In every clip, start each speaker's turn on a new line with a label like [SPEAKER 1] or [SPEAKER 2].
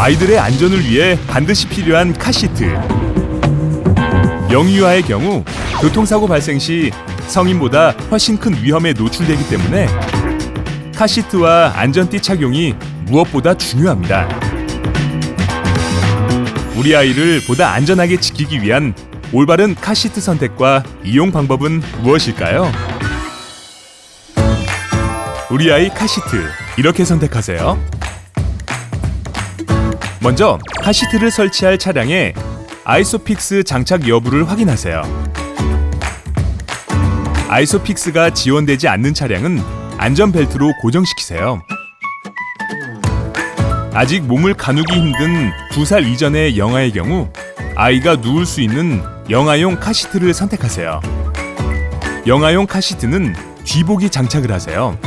[SPEAKER 1] 아이들의 안전을 위해 반드시 필요한 카시트. 영유아의 경우 교통사고 발생 시 성인보다 훨씬 큰 위험에 노출되기 때문에 카시트와 안전띠 착용이 무엇보다 중요합니다. 우리 아이를 보다 안전하게 지키기 위한 올바른 카시트 선택과 이용 방법은 무엇일까요? 우리 아이 카시트 이렇게 선택하세요. 먼저 카시트를 설치할 차량에 아이소픽스 장착 여부를 확인하세요. 아이소픽스가 지원되지 않는 차량은 안전벨트로 고정시키세요. 아직 몸을 가누기 힘든 두살 이전의 영아의 경우 아이가 누울 수 있는 영아용 카시트를 선택하세요. 영아용 카시트는 뒤복이 장착을 하세요.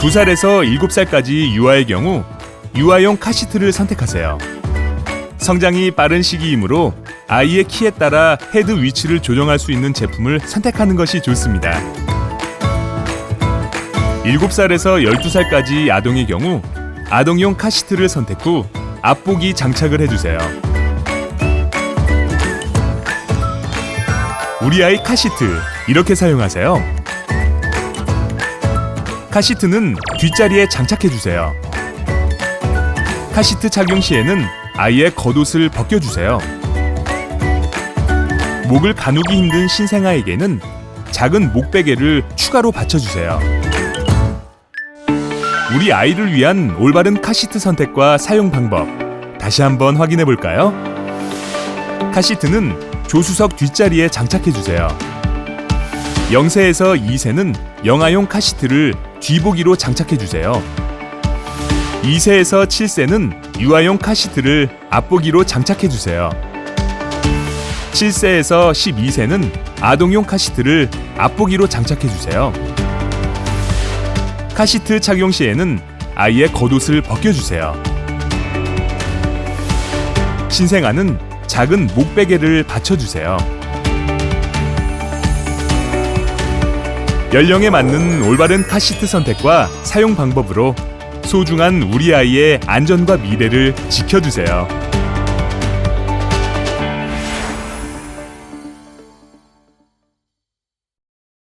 [SPEAKER 1] 두 살에서 일곱 살까지 유아의 경우 유아용 카시트를 선택하세요. 성장이 빠른 시기이므로 아이의 키에 따라 헤드 위치를 조정할 수 있는 제품을 선택하는 것이 좋습니다. 7살에서 12살까지 아동의 경우 아동용 카시트를 선택 후 앞복이 장착을 해주세요. 우리 아이 카시트 이렇게 사용하세요. 카시트는 뒷자리에 장착해 주세요. 카시트 착용 시에는 아이의 겉옷을 벗겨주세요. 목을 가누기 힘든 신생아에게는 작은 목베개를 추가로 받쳐주세요. 우리 아이를 위한 올바른 카시트 선택과 사용 방법 다시 한번 확인해 볼까요? 카시트는 조수석 뒷자리에 장착해 주세요. 0세에서 2세는 영아용 카시트를 뒤보기로 장착해 주세요. 2세에서 7세는 유아용 카시트를 앞보기로 장착해 주세요. 7세에서 12세는 아동용 카시트를 앞보기로 장착해 주세요. 카시트 착용 시에는 아이의 겉옷을 벗겨 주세요. 신생아는 작은 목베개를 받쳐 주세요. 연령에 맞는 올바른 카시트 선택과 사용 방법으로 소중한 우리 아이의 안전과 미래를 지켜주세요.